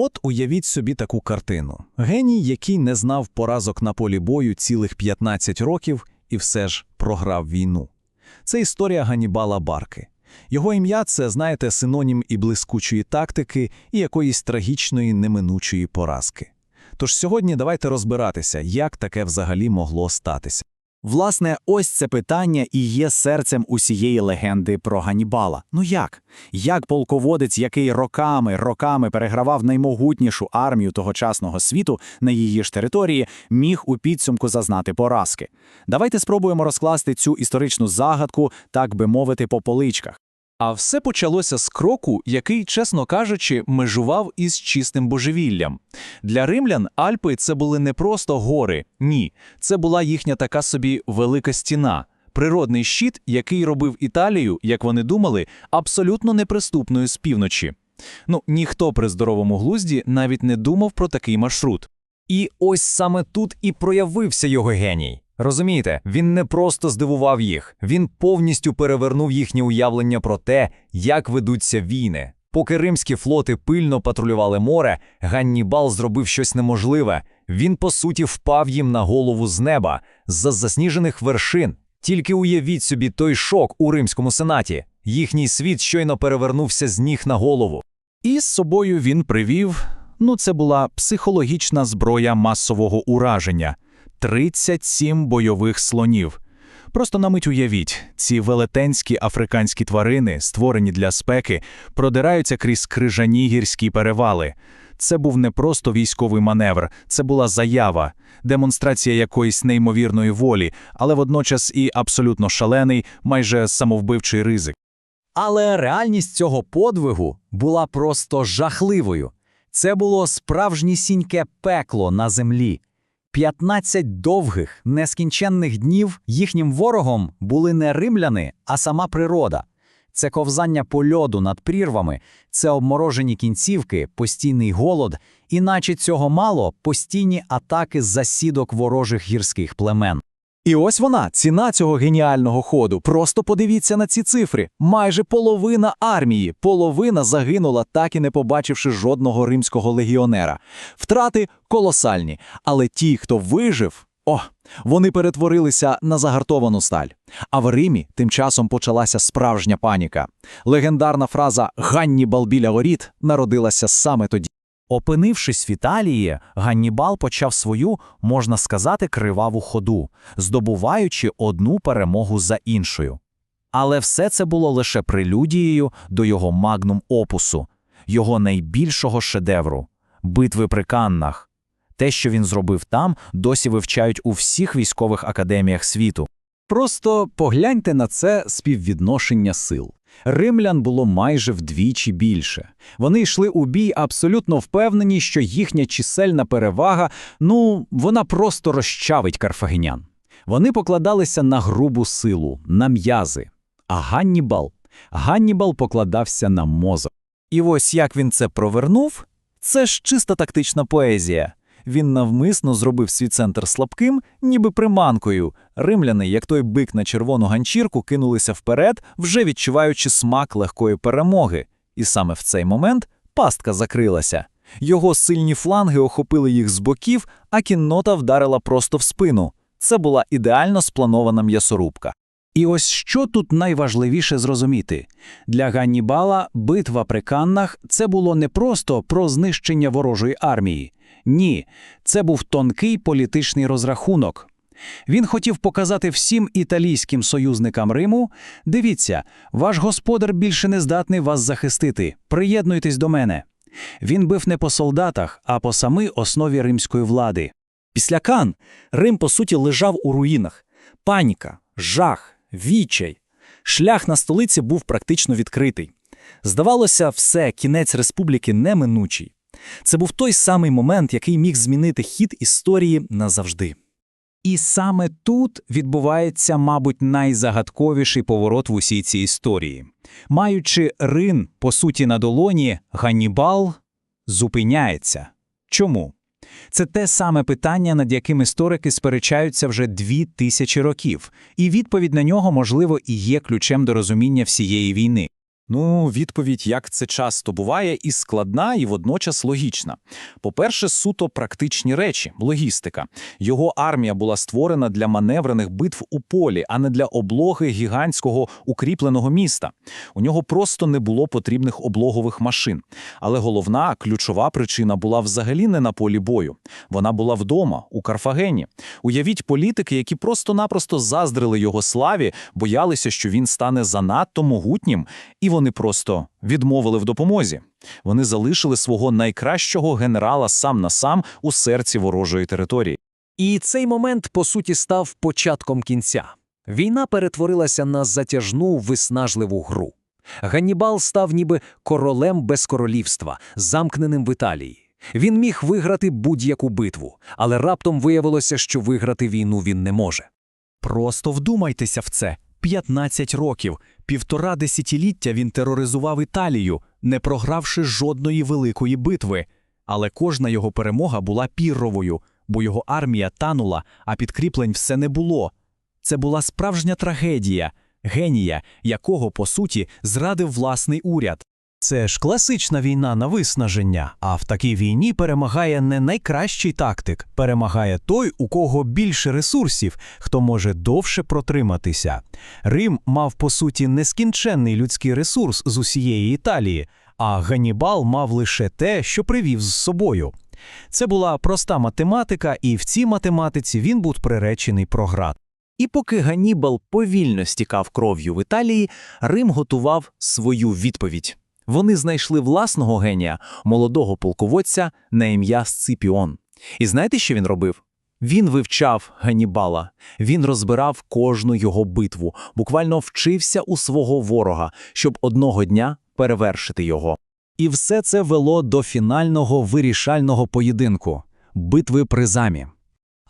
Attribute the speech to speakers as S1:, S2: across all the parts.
S1: От уявіть собі таку картину. Геній, який не знав поразок на полі бою цілих 15 років і все ж програв війну. Це історія Ганнібала Барки. Його ім'я це, знаєте, синонім і блискучої тактики, і якоїсь трагічної неминучої поразки. Тож сьогодні давайте розбиратися, як таке взагалі могло статися.
S2: Власне, ось це питання і є серцем усієї легенди про Ганібала. Ну як? Як полководець, який роками, роками перегравав наймогутнішу армію тогочасного світу на її ж території, міг у підсумку зазнати поразки? Давайте спробуємо розкласти цю історичну загадку, так би мовити, по поличках.
S3: А все почалося з кроку, який, чесно кажучи, межував із чистим божевіллям. Для римлян Альпи це були не просто гори, ні, це була їхня така собі велика стіна, природний щит, який робив Італію, як вони думали, абсолютно неприступною з півночі. Ну, ніхто при здоровому глузді навіть не думав про такий маршрут.
S4: І ось саме тут і проявився його геній. Розумієте, він не просто здивував їх, він повністю перевернув їхнє уявлення про те, як ведуться війни. Поки римські флоти пильно патрулювали море, Ганнібал зробив щось неможливе. Він, по суті, впав їм на голову з неба, з-за засніжених вершин. Тільки уявіть собі той шок у римському сенаті. Їхній світ щойно перевернувся з ніг на голову.
S2: І з собою він привів ну, це була психологічна зброя масового ураження 37 бойових слонів. Просто на мить уявіть, ці велетенські африканські тварини, створені для спеки, продираються крізь крижані гірські перевали. Це був не просто військовий маневр, це була заява, демонстрація якоїсь неймовірної волі, але водночас і абсолютно шалений, майже самовбивчий ризик.
S4: Але реальність цього подвигу була просто жахливою. Це було справжнісіньке пекло на землі. 15 довгих, нескінченних днів їхнім ворогом були не римляни, а сама природа. Це ковзання по льоду над прірвами, це обморожені кінцівки, постійний голод, і наче цього мало постійні атаки з засідок ворожих гірських племен.
S2: І ось вона, ціна цього геніального ходу. Просто подивіться на ці цифри. Майже половина армії, половина загинула, так і не побачивши жодного римського легіонера. Втрати колосальні, але ті, хто вижив, о, вони перетворилися на загартовану сталь. А в Римі тим часом почалася справжня паніка. Легендарна фраза «Ганнібал біля воріт» народилася саме тоді.
S4: Опинившись в Італії, Ганнібал почав свою, можна сказати, криваву ходу, здобуваючи одну перемогу за іншою. Але все це було лише прелюдією до його магнум опусу, його найбільшого шедевру битви при Каннах. Те, що він зробив там, досі вивчають у всіх військових академіях світу.
S1: Просто погляньте на це співвідношення сил. Римлян було майже вдвічі більше. Вони йшли у бій абсолютно впевнені, що їхня чисельна перевага, ну, вона просто розчавить карфагенян. Вони покладалися на грубу силу, на м'язи. А Ганнібал? Ганнібал покладався на мозок.
S4: І ось як він це провернув, це ж чиста тактична поезія. Він навмисно зробив свій центр слабким, ніби приманкою. Римляни, як той бик на червону ганчірку, кинулися вперед, вже відчуваючи смак легкої перемоги. І саме в цей момент пастка закрилася. Його сильні фланги охопили їх з боків, а кіннота вдарила просто в спину. Це була ідеально спланована м'ясорубка.
S2: І ось що тут найважливіше зрозуміти. Для Ганнібала битва при Каннах – це було не просто про знищення ворожої армії. Ні, це був тонкий політичний розрахунок. Він хотів показати всім італійським союзникам Риму: дивіться, ваш господар більше не здатний вас захистити. Приєднуйтесь до мене. Він бив не по солдатах, а по самій основі римської влади.
S5: Після Кан Рим, по суті, лежав у руїнах. Паніка, жах, відчай. Шлях на столиці був практично відкритий. Здавалося, все, кінець республіки неминучий. Це був той самий момент, який міг змінити хід історії назавжди.
S2: І саме тут відбувається, мабуть, найзагадковіший поворот в усій цій історії. Маючи рин, по суті, на долоні, Ганнібал зупиняється. Чому? Це те саме питання, над яким історики сперечаються вже дві тисячі років, і відповідь на нього, можливо, і є ключем до розуміння всієї війни.
S3: Ну, відповідь, як це часто буває, і складна, і водночас логічна. По-перше, суто практичні речі, логістика. Його армія була створена для маневрених битв у полі, а не для облоги гігантського укріпленого міста. У нього просто не було потрібних облогових машин. Але головна, ключова причина була взагалі не на полі бою. Вона була вдома, у Карфагені. Уявіть політики, які просто-напросто заздрили його славі, боялися, що він стане занадто могутнім, і вони просто відмовили в допомозі. Вони залишили свого найкращого генерала сам на сам у серці ворожої території.
S1: І цей момент, по суті, став початком кінця. Війна перетворилася на затяжну виснажливу гру. Ганнібал став ніби королем без королівства, замкненим в Італії. Він міг виграти будь-яку битву, але раптом виявилося, що виграти війну він не може.
S2: Просто вдумайтеся в це. 15 років, півтора десятиліття він тероризував Італію, не програвши жодної великої битви. Але кожна його перемога була пірровою, бо його армія танула, а підкріплень все не було. Це була справжня трагедія, генія, якого, по суті, зрадив власний уряд. Це ж класична війна на виснаження, а в такій війні перемагає не найкращий тактик, перемагає той, у кого більше ресурсів, хто може довше протриматися. Рим мав, по суті, нескінченний людський ресурс з усієї Італії, а Ганнібал мав лише те, що привів з собою. Це була проста математика, і в цій математиці він був приречений програти.
S3: І поки Ганнібал повільно стікав кров'ю в Італії, Рим готував свою відповідь. Вони знайшли власного генія, молодого полководця на ім'я Сципіон. І знаєте, що він робив? Він вивчав Ганнібала, він розбирав кожну його битву, буквально вчився у свого ворога, щоб одного дня перевершити його.
S1: І все це вело до фінального вирішального поєдинку битви при замі.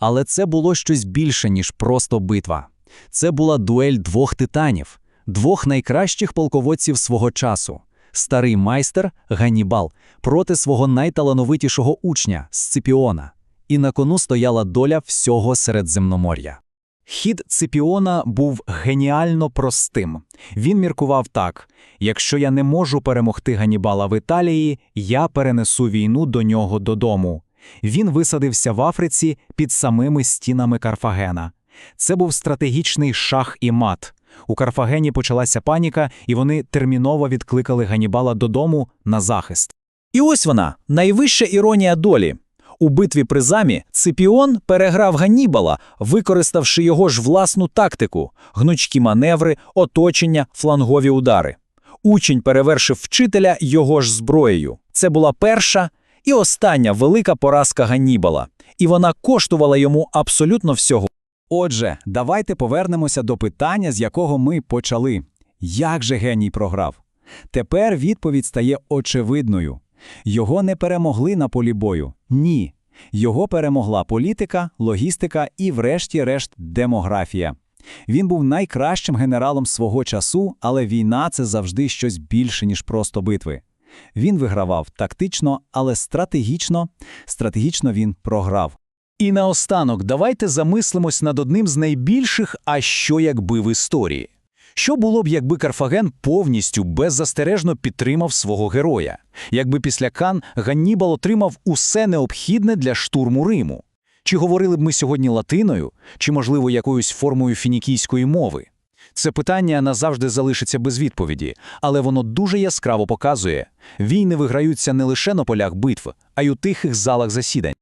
S1: Але це було щось більше, ніж просто битва. Це була дуель двох титанів, двох найкращих полководців свого часу. Старий майстер Ганнібал проти свого найталановитішого учня Сципіона. І на кону стояла доля всього Середземномор'я. Хід Ципіона був геніально простим. Він міркував так: якщо я не можу перемогти Ганнібала в Італії, я перенесу війну до нього додому. Він висадився в Африці під самими стінами Карфагена. Це був стратегічний шах і мат. У Карфагені почалася паніка, і вони терміново відкликали Ганнібала додому на захист. І ось вона, найвища іронія долі. У битві при замі Ципіон переграв Ганнібала, використавши його ж власну тактику – гнучкі маневри, оточення, флангові удари. Учень перевершив вчителя його ж зброєю. Це була перша і остання велика поразка Ганнібала, і вона коштувала йому абсолютно всього. Отже, давайте повернемося до питання, з якого ми почали. Як же геній програв? Тепер відповідь стає очевидною. Його не перемогли на полі бою. Ні. Його перемогла політика, логістика і, врешті-решт, демографія. Він був найкращим генералом свого часу, але війна це завжди щось більше, ніж просто битви. Він вигравав тактично, але стратегічно. Стратегічно він програв. І наостанок давайте замислимось над одним з найбільших «а що якби» в історії. Що було б, якби Карфаген повністю беззастережно підтримав свого героя? Якби після Кан Ганнібал отримав усе необхідне для штурму Риму? Чи говорили б ми сьогодні латиною, чи, можливо, якоюсь формою фінікійської мови? Це питання назавжди залишиться без відповіді, але воно дуже яскраво показує – війни виграються не лише на полях битв, а й у тихих залах засідань.